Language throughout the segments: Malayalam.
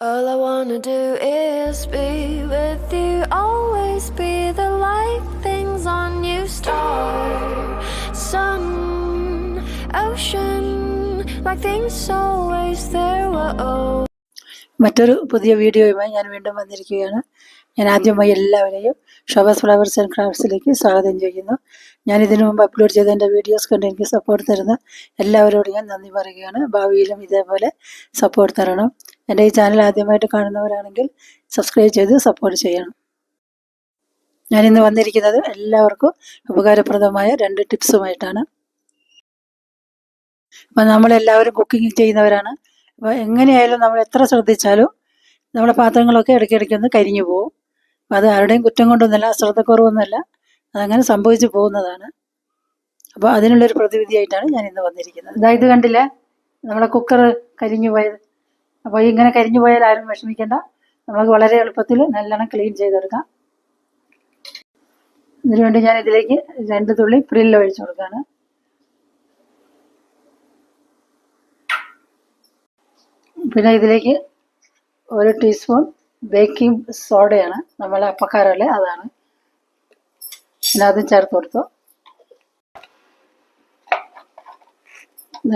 All I wanna do is be with you, always be the light things on you, star, sun, ocean, like things always there. were. മറ്റൊരു പുതിയ വീഡിയോയുമായി ഞാൻ വീണ്ടും വന്നിരിക്കുകയാണ് ഞാൻ ആദ്യമായി എല്ലാവരെയും ഷോബസ് ഫ്ലവേഴ്സ് ആൻഡ് ക്രാഫ്റ്റ്സിലേക്ക് സ്വാഗതം ചെയ്യുന്നു ഞാൻ ഇതിനു മുമ്പ് അപ്ലോഡ് ചെയ്ത എന്റെ വീഡിയോസ് കണ്ട് എനിക്ക് സപ്പോർട്ട് തരുന്ന എല്ലാവരോടും ഞാൻ നന്ദി പറയുകയാണ് ഭാവിയിലും ഇതേപോലെ സപ്പോർട്ട് തരണം എന്റെ ഈ ചാനൽ ആദ്യമായിട്ട് കാണുന്നവരാണെങ്കിൽ സബ്സ്ക്രൈബ് ചെയ്ത് സപ്പോർട്ട് ചെയ്യണം. ഞാനിന്ന് വന്നിരിക്കുന്നത് എല്ലാവർക്കും ഉപകാരപ്രദമായ രണ്ട് ടിപ്സുമായിട്ടാണ് അപ്പം നമ്മളെല്ലാവരും കുക്കിംഗ് ചെയ്യുന്നവരാണ്. അപ്പോൾ എങ്ങനെയായാലും നമ്മൾ എത്ര ശ്രദ്ധിച്ചാലും നമ്മുടെ പാത്രങ്ങളൊക്കെ ഇടയ്ക്കിടയ്ക്ക് ഒന്ന് കരിഞ്ഞു പോകും അപ്പോൾ അത് ആരുടെയും കുറ്റം കൊണ്ടൊന്നുമല്ല ശ്രദ്ധക്കുറവൊന്നുമല്ല അതങ്ങനെ സംഭവിച്ചു പോകുന്നതാണ്. അപ്പോൾ അതിനുള്ളൊരു പ്രതിവിധിയായിട്ടാണ് ഞാൻ ഇന്ന് വന്നിരിക്കുന്നത്. ഇതാ ഇത് കണ്ടില്ലേ? നമ്മളെ കുക്കർ കരിഞ്ഞു പോയത്. അപ്പോൾ ഇങ്ങനെ കരിഞ്ഞു പോയാൽ ആരും വിഷമിക്കേണ്ട. നമുക്ക് വളരെ എളുപ്പത്തിൽ നല്ലോണം ക്ലീൻ ചെയ്തെടുക്കാം ഇതിനുവേണ്ടി ഞാൻ ഇതിലേക്ക് രണ്ട് തുള്ളി പ്രില്ല് ഒഴിച്ചു കൊടുക്കുകയാണ്. പിന്നെ ഇതിലേക്ക് ഒരു ടീസ്പൂൺ ബേക്കിംഗ് സോഡയാണ് നമ്മൾ അപ്പക്കാരല്ലേ അതാണ്. പിന്നെ അതും ചേർത്ത് കൊടുത്തു.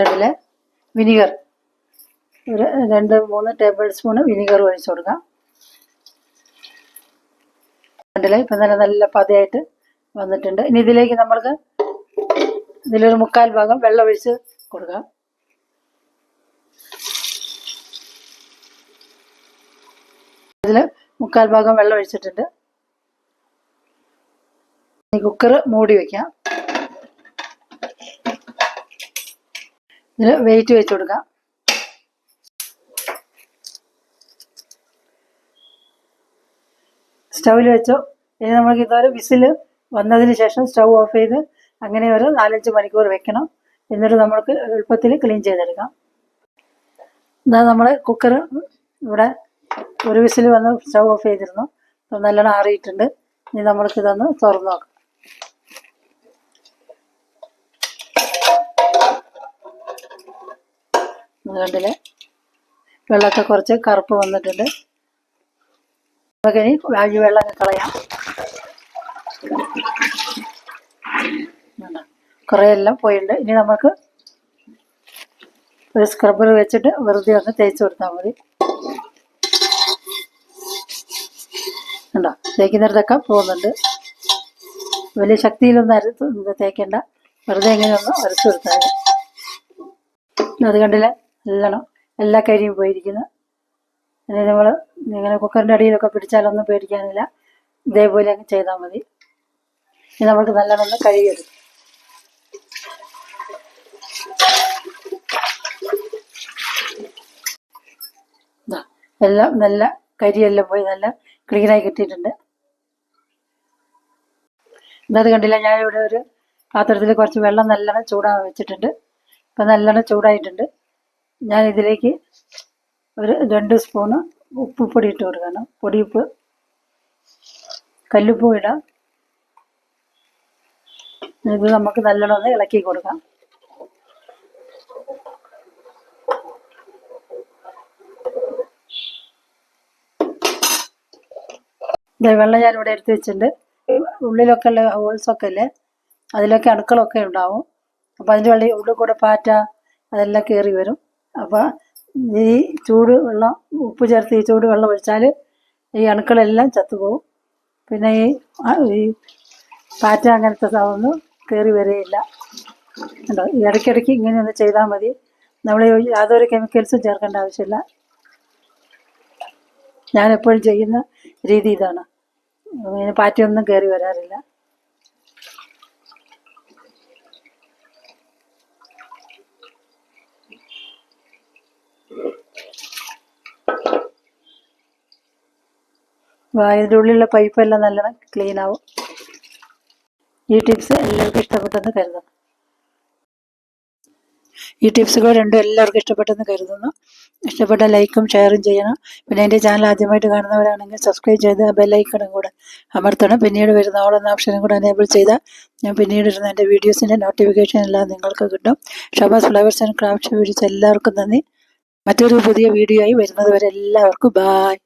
ഇതിൽ വിനിഗർ ഒരു രണ്ട് മൂന്ന് ടേബിൾ സ്പൂൺ വിനീഗർ ഒഴിച്ചു കൊടുക്കാം. കണ്ടില്ലേ? ഇപ്പം തന്നെ നല്ല പതയായിട്ട് വന്നിട്ടുണ്ട്. ഇനി ഇതിലേക്ക് നമ്മൾക്ക് ഇതിലൊരു മുക്കാൽ ഭാഗം വെള്ളം ഒഴിച്ച് കൊടുക്കാം. ഇതിൽ മുക്കാൽ ഭാഗം വെള്ളം ഒഴിച്ചിട്ടുണ്ട്. ഇനി കുക്കർ മൂടി വയ്ക്കാം ഇതിൽ വെയിറ്റ് വെച്ച് കൊടുക്കാം. സ്റ്റൗവിൽ വെച്ചോ. ഇനി നമുക്ക് ഇതുവരെ വിസിൽ വന്നതിന് ശേഷം സ്റ്റൗ ഓഫ് ചെയ്ത് അങ്ങനെ ഒരു നാലഞ്ച് മണിക്കൂർ വെക്കണം. എന്നിട്ട് നമ്മൾക്ക് എളുപ്പത്തിൽ ക്ലീൻ ചെയ്തെടുക്കാം. എന്നാൽ നമ്മൾ കുക്കർ ഇവിടെ ഒരു വിസിൽ വന്ന് സ്റ്റൗ ഓഫ് ചെയ്തിരുന്നു. നല്ലോണം ആറിയിട്ടുണ്ട്. ഇനി നമ്മൾക്ക് ഇതൊന്ന് തുറന്നു നോക്കാം. കണ്ടില്ലേ? വെള്ളമൊക്കെ കുറച്ച് കറുപ്പ് വന്നിട്ടുണ്ട്. നമുക്കിനി വാഴി വെള്ളം കളയാം. കുറേ എല്ലാം പോയിട്ടുണ്ട് ഇനി നമുക്ക് ഒരു സ്ക്രബർ വെച്ചിട്ട് വെറുതെ ഒന്ന് തേച്ച് കൊടുത്താൽ മതി. ഉണ്ടോ തേക്കുന്നിടത്തൊക്കെ പോകുന്നുണ്ട്. വലിയ ശക്തിയിലൊന്നും അരത്ത് തേക്കേണ്ട. വെറുതെ എങ്ങനെ ഒന്ന് അരച്ചു കൊടുത്താൽ അത് കണ്ടില്ലേ. എല്ലാം എല്ലാ കരിയും പോയിരിക്കുന്നു. ഇനി നമ്മൾ ഇങ്ങനെ കുക്കറിന്റെ അടിയിലൊക്കെ പിടിച്ചാലൊന്നും പേടിക്കാനില്ല. ഇതേപോലെ അങ്ങ് ചെയ്താൽ മതി. ഇനി നമുക്ക് നല്ലവണ്ണം കഴുകിയെടുക്കും. എല്ലാം നല്ല കരിയെല്ലാം പോയി നല്ല ക്ലീനായി കിട്ടിയിട്ടുണ്ട്. ഇന്നത് കണ്ടില്ല? ഞാനിവിടെ ഒരു പാത്രത്തിൽ കുറച്ച് വെള്ളം നല്ലോണം ചൂടാ വെച്ചിട്ടുണ്ട്. ഇപ്പം നല്ലോണം ചൂടായിട്ടുണ്ട്. ഞാൻ ഇതിലേക്ക് ഒരു രണ്ട് സ്പൂണ് ഉപ്പ് പൊടി ഇട്ട് കൊടുക്കണം. പൊടിയുപ്പ്. കല്ലുപ്പ് ഇടാം. ഇത് നമുക്ക് നല്ലോണം ഇളക്കി കൊടുക്കാം. വെള്ളം ഞാൻ ഇവിടെ എടുത്ത് വെച്ചിട്ടുണ്ട്. ഉള്ളിലൊക്കെ ഉള്ള ഹോൾസൊക്കെ അല്ലേ അതിലൊക്കെ അണുക്കളൊക്കെ ഉണ്ടാവും. അപ്പോൾ അതിന്റെ വെള്ളം ഉള്ളിൽ കൂടെ പാറ്റ അതെല്ലാം കയറി വരും. അപ്പോൾ ഈ ചൂട് വെള്ളം ഉപ്പ് ചേർത്ത് ഈ ചൂട് വെള്ളം ഒഴിച്ചാൽ ഈ അണുക്കളെല്ലാം ചത്തുപോകും. പിന്നെ ഈ ഈ പാറ്റ അങ്ങനത്തെ സാധനം കയറി വരികയില്ല ഉണ്ടോ ഇടയ്ക്കിടയ്ക്ക് ഇങ്ങനെ ഒന്ന് ചെയ്താൽ മതി. നമ്മൾ യാതൊരു കെമിക്കൽസും ചേർക്കേണ്ട ആവശ്യമില്ല. ഞാൻ എപ്പോഴും ചെയ്യുന്ന രീതി ഇതാണ്. പാറ്റയൊന്നും കയറി വരാറില്ല. ഇതിന്റെ ഉള്ളിലുള്ള പൈപ്പെല്ലാം നല്ലോണം ക്ലീൻ ആവും. ഈ ടിപ്സ് എല്ലാവർക്കും ഇഷ്ടപ്പെട്ടെന്ന് കരുതുന്നു. ഈ ടിപ്സുകൾ രണ്ടും എല്ലാവർക്കും ഇഷ്ടപ്പെട്ടെന്ന് കരുതുന്നു. ഇഷ്ടപ്പെട്ട ലൈക്കും ഷെയറും ചെയ്യണം. പിന്നെ എന്റെ ചാനൽ ആദ്യമായിട്ട് കാണുന്നവരാണെങ്കിൽ സബ്സ്ക്രൈബ് ചെയ്ത് ബെല്ലൈക്കണും കൂടെ അമർത്തണം. പിന്നീട് വരുന്ന ഓളെന്ന ഓപ്ഷനും കൂടെ എനേബിൾ ചെയ്താൽ ഞാൻ പിന്നീട് ഇരുന്ന എന്റെ വീഡിയോസിന്റെ നോട്ടിഫിക്കേഷൻ എല്ലാം നിങ്ങൾക്ക് കിട്ടും. Shabaz flowers and craft videos എല്ലാവർക്കും നന്ദി. മറ്റൊരു പുതിയ വീഡിയോ ആയി വരുന്നത് വരെ എല്ലാവർക്കും ബായ്